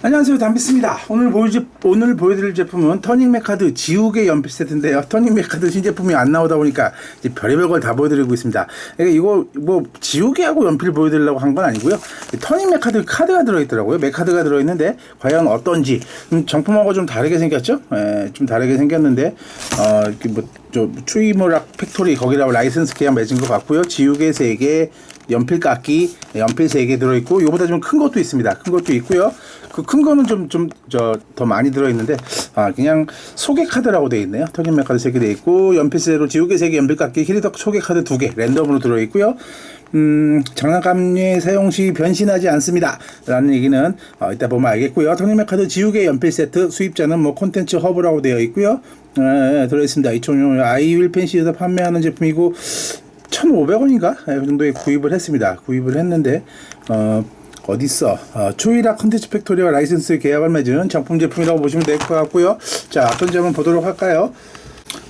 안녕하세요. 담비스입니다. 오늘 보여줄, 오늘 보여드릴 제품은 터닝맥 카드 지우개 연필 세트인데요. 터닝맥 카드 신제품이 안 나오다 보니까 이제 별의별 걸 다 보여드리고 있습니다. 그러니까 이거 뭐 지우개하고 연필 보여드리려고 한 건 아니고요. 터닝맥 카드 카드가 들어있더라고요. 맥 카드가 들어있는데 과연 어떤지. 음, 정품하고 좀 다르게 생겼죠? 예, 좀 다르게 생겼는데 어 이렇게 뭐 저 추이모락 팩토리 거기라고 라이센스 계약 맺은 것 같고요. 지우개 3개 연필 깎기 연필 3개 들어있고 요보다 좀 큰 것도 있습니다. 큰 것도 있고요. 그 큰 거는 좀 좀 저 더 많이 들어있는데 아 그냥 소개 카드라고 되어 있네요. 터닝맥 카드 3개 되어 있고 연필 세로 지우개 3개 연필 깎기 키리덕 소개 카드 2개 랜덤으로 들어있고요. 음 장난감의 사용 시 변신하지 않습니다. 라는 얘기는 어, 이따 보면 알겠고요. 터닝맥 카드 지우개 연필 세트 수입자는 뭐 콘텐츠 허브라고 되어 있고요. 예, 들어있습니다. 2005년 아이윌 펜시에서 판매하는 제품이고 1,500원인가? 그 정도에 구입을 했습니다. 구입을 했는데, 어, 어딨어? 어, 초이라 컨텐츠 팩토리와 라이센스 계약을 맺은 정품 제품이라고 보시면 될 것 같고요. 자, 어떤지 한번 보도록 할까요?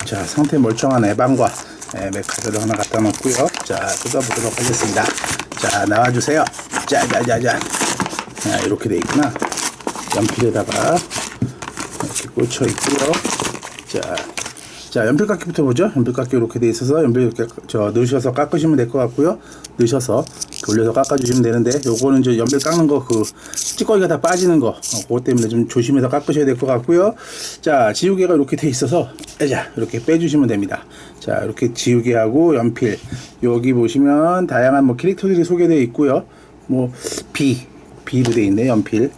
자, 상태 멀쩡한 에반과 예, 맥카드를 하나 갖다 놓고요. 자, 뜯어보도록 하겠습니다. 자, 나와주세요. 자, 자. 자, 이렇게 돼 있구나. 연필에다가 이렇게 꽂혀 있고요. 자, 자 연필깎이부터 보죠. 연필깎이 이렇게 돼 있어서 연필 이렇게 저 넣으셔서 깎으시면 될 것 같고요. 넣으셔서 돌려서 깎아주시면 되는데 요거는 저 연필 깎는 거 그 찌꺼기가 다 빠지는 거 어, 그것 때문에 좀 조심해서 깎으셔야 될 것 같고요. 자 지우개가 이렇게 돼 있어서 자 이렇게 빼주시면 됩니다. 자 이렇게 지우개하고 연필 여기 보시면 다양한 뭐 캐릭터들이 소개되어 있고요. 뭐 B B로 돼 있네 연필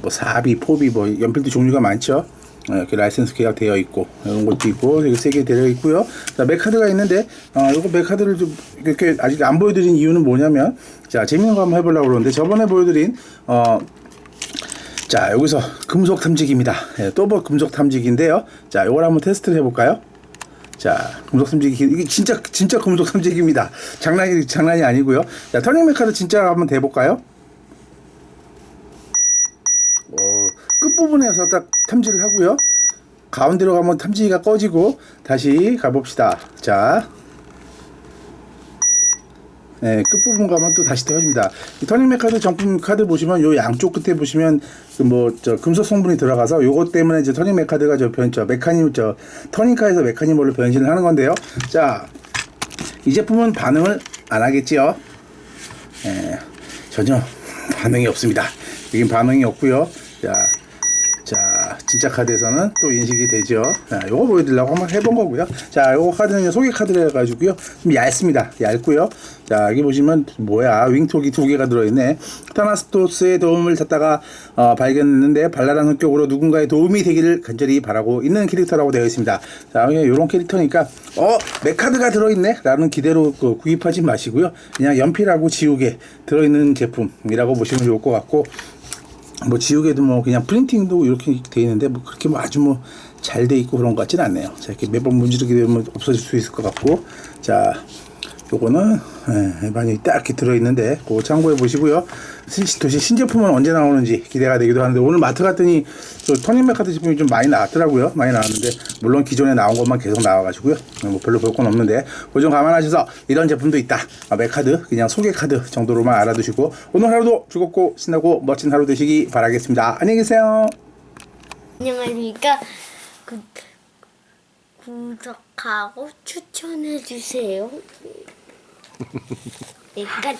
뭐 사비 포비 뭐 연필도 종류가 많죠. 어, 이렇게 라이센스 계약되어 있고 이런 것도 있고 이렇게 세개 되어 있고요. 자, 맥카드가 있는데 어, 이거 맥카드를 좀 이렇게 아직 안 보여드린 이유는 뭐냐면 자 재밌는 거 한번 해보려고 그러는데 저번에 보여드린 어. 자 여기서 금속 탐지기입니다. 예, 또뭐 금속 탐지기인데요. 자 이걸 한번 테스트를 해볼까요? 자, 금속 탐지기 이게 진짜 진짜 금속 탐지기입니다. 장난이 장난이 아니고요. 자, 터닝 메카드 진짜 한번 대볼까요? 어, 끝부분에서 딱 탐지를 하고요. 가운데로 가면 탐지기가 꺼지고 다시 가봅시다. 자, 네, 끝부분 가면 또 다시 떠집니다. 이 터닝맥 카드 정품 카드 보시면 요 양쪽 끝에 보시면 그 뭐 저 금속 성분이 들어가서 요것 때문에 이제 터닝맥 카드가 저 변, 저 메카님 저 터닝카에서 메카니멀로 변신을 하는 건데요. 자, 이 제품은 반응을 안 하겠지요. 예, 전혀 반응이 없습니다. 여긴 반응이 없고요. 자, 자, 진짜 카드에서는 또 인식이 되죠. 자, 요거 보여드리려고 한번 해본 거고요. 자, 요거 카드는 소개 카드라 해가지고요. 좀 얇습니다. 얇고요. 자, 여기 보시면 뭐야 윙톡이 두 개가 들어있네. 타나스토스의 도움을 찾다가 어, 발견했는데 발랄한 성격으로 누군가의 도움이 되기를 간절히 바라고 있는 캐릭터라고 되어 있습니다. 자, 요런 캐릭터니까 어, 메카드가 들어있네 라는 기대로 그 구입하지 마시고요. 그냥 연필하고 지우개 들어있는 제품이라고 보시면 좋을 것 같고 뭐 지우개도 뭐 그냥 프린팅도 이렇게 돼 있는데 뭐 그렇게 뭐 아주 뭐 잘 돼 있고 그런 것 같지는 않네요. 자 이렇게 몇번 문지르게 되면 없어질 수 있을 것 같고 자 요거는 예, 많이 딱 이렇게 들어있는데 그거 참고해 보시고요. 신- 도대체 신제품은 언제 나오는지 기대가 되기도 하는데 오늘 마트 갔더니 저 터닝맥 카드 제품이 좀 많이 나왔더라고요. 많이 나왔는데 물론 기존에 나온 것만 계속 나와가지고요. 뭐 별로 볼 건 없는데 그거 좀 감안하셔서 이런 제품도 있다. 아, 맥카드 그냥 소개 카드 정도로만 알아두시고 오늘 하루도 즐겁고 신나고 멋진 하루 되시기 바라겠습니다. 안녕히 계세요. 안녕하십니까. 구, 구독 하고 추천해 주세요. 내가